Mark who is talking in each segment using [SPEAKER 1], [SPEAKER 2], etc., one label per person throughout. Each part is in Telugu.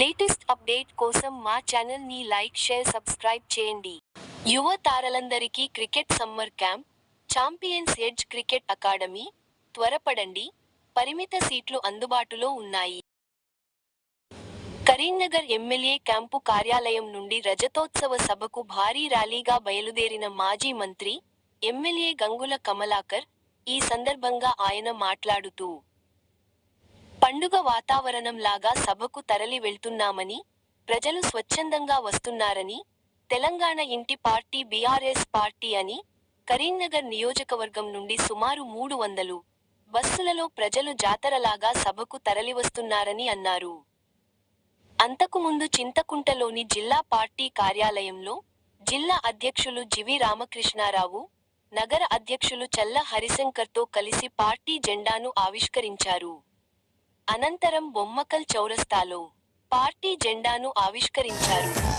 [SPEAKER 1] లేటెస్ట్ అప్డేట్ కోసం ఛానల్ని లైక్ షేర్ సబ్స్క్రైబ్ చేయండి. యువ తారలందరికీ cricket summer camp champions edge cricket academy త్వరపడండి. పరిమిత సీట్లు అందుబాటులో ఉన్నాయి. కరీంనగర్ ఎమ్మెల్యే క్యాంపు కార్యాలయం నుండి రజతోత్సవ సభకు భారీ ర్యాలీగా బయలుదేరిన మాజీ మంత్రి ఎమ్మెల్యే గంగుల కమలాకర్ ఈ సందర్భంగా ఆయన మాట్లాడుతూ పండుగ వాతావరణం లాగా సభకు తరలి వెళ్తున్నామని ప్రజలు స్వచ్ఛందంగా వస్తున్నారని తెలంగాణ ఇంటి పార్టీ బీఆర్ఎస్ పార్టీ అని కరీంనగర్ నియోజకవర్గం నుండి సుమారు మూడు వందలు బస్సులలో ప్రజలు జాతరలాగా సభకు తరలివస్తున్నారని అన్నారు. అంతకుముందు చింతకుంటలోని జిల్లా పార్టీ కార్యాలయంలో జిల్లా అధ్యక్షులు జివి రామకృష్ణారావు నగర అధ్యక్షులు చల్ల హరిశంకర్తో కలిసి పార్టీ జెండాను ఆవిష్కరించారు. అనంతరం బొమ్మకల్ చౌరస్తాలో పార్టీ జెండాను ఆవిష్కరించారు.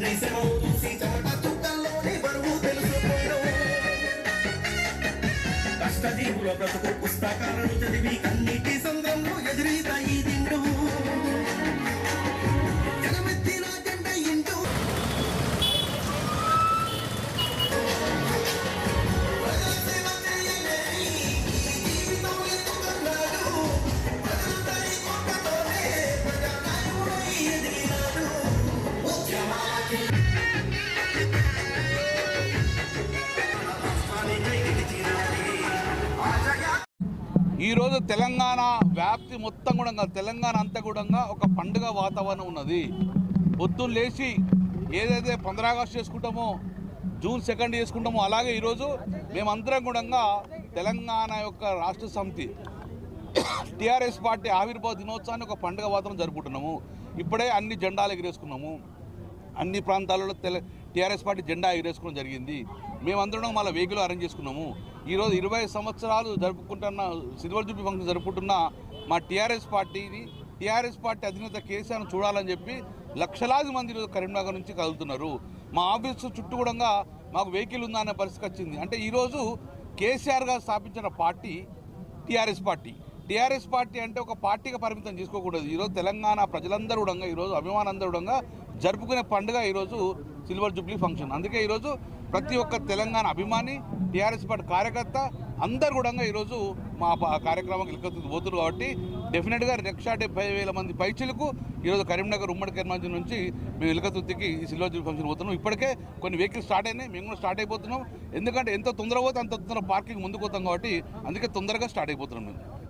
[SPEAKER 2] తండ్రి శ్రమ చూసి చెమట చుక్కల్లోనే బరువు తెలుసుకోడు కష్టజీవుల బ్రతుకు పుస్తకాలను చదివి కన్నీటి సంద్రంలో ఎదురీతాయి
[SPEAKER 3] ఈరోజు తెలంగాణ వ్యాప్తి మొత్తం కూడా తెలంగాణ అంతా కూడా ఒక పండుగ వాతావరణం ఉన్నది. పొద్దున్న లేచి ఏదైతే పంద్రా ఆగస్టు చేసుకుంటామో జూన్ సెకండ్ చేసుకుంటామో అలాగే ఈరోజు మేమందరం కూడా తెలంగాణ యొక్క రాష్ట్ర సమితి టీఆర్ఎస్ పార్టీ ఆవిర్భావ దినోత్సవాన్ని ఒక పండుగ వాతావరణం జరుపుకుంటున్నాము. ఇప్పుడే అన్ని జెండాలు ఎగిరేసుకున్నాము. అన్ని ప్రాంతాలలో తెల టీఆర్ఎస్ పార్టీ జెండా ఎగిరేసుకోవడం జరిగింది. మేమందరం మళ్ళీ వెహికల్ అరేంజ్ చేసుకున్నాము. ఈరోజు ఇరవై సంవత్సరాలు జరుపుకుంటున్న సిల్వర్ జూబ్లీ ఫంక్షన్ జరుపుకుంటున్న మా టీఆర్ఎస్ పార్టీని టీఆర్ఎస్ పార్టీ అధినేత కేసీఆర్ను చూడాలని చెప్పి లక్షలాది మంది ఈరోజు కరీంనగర్ నుంచి కదులుతున్నారు. మా ఆఫీసు చుట్టూ కూడా మాకు వెహికల్ ఉందా అనే పరిస్థితి వచ్చింది. అంటే ఈరోజు కేసీఆర్ గారు స్థాపించిన party TRS party. TRS party అంటే ఒక పార్టీగా పరిమితం చేసుకోకూడదు. ఈరోజు తెలంగాణ ప్రజలందరూ కూడా ఈరోజు అభిమానందరుడంగా జరుపుకునే పండుగ ఈరోజు సిల్వర్ జూబ్లీ ఫంక్షన్. అందుకే ఈరోజు ప్రతి ఒక్క తెలంగాణ అభిమాని టీఆర్ఎస్ పార్టీ కార్యకర్త అందరు కూడా ఈరోజు మా ప- కార్యక్రమానికి ఇలకత్తుకు పోతున్నారు కాబట్టి డెఫినెట్గా లక్ష డెబ్బై వేల మంది పైచులకు ఈరోజు కరీంనగర్ ఉమ్మడి కరీంనగర్ నుంచి మేము ఇలకతుత్తికి ఈ సిల్వర్ జూబ్లీ ఫంక్షన్ పోతున్నాం. ఇప్పటికే కొన్ని వెహికల్స్ స్టార్ట్ అయినాయి. మేము కూడా స్టార్ట్ అయిపోతున్నాం. ఎందుకంటే ఎంత తొందర పోతే అంత తొందర పార్కింగ్ ముందుకు పోతాం కాబట్టి అందుకే తొందరగా స్టార్ట్ అయిపోతున్నాం మేము.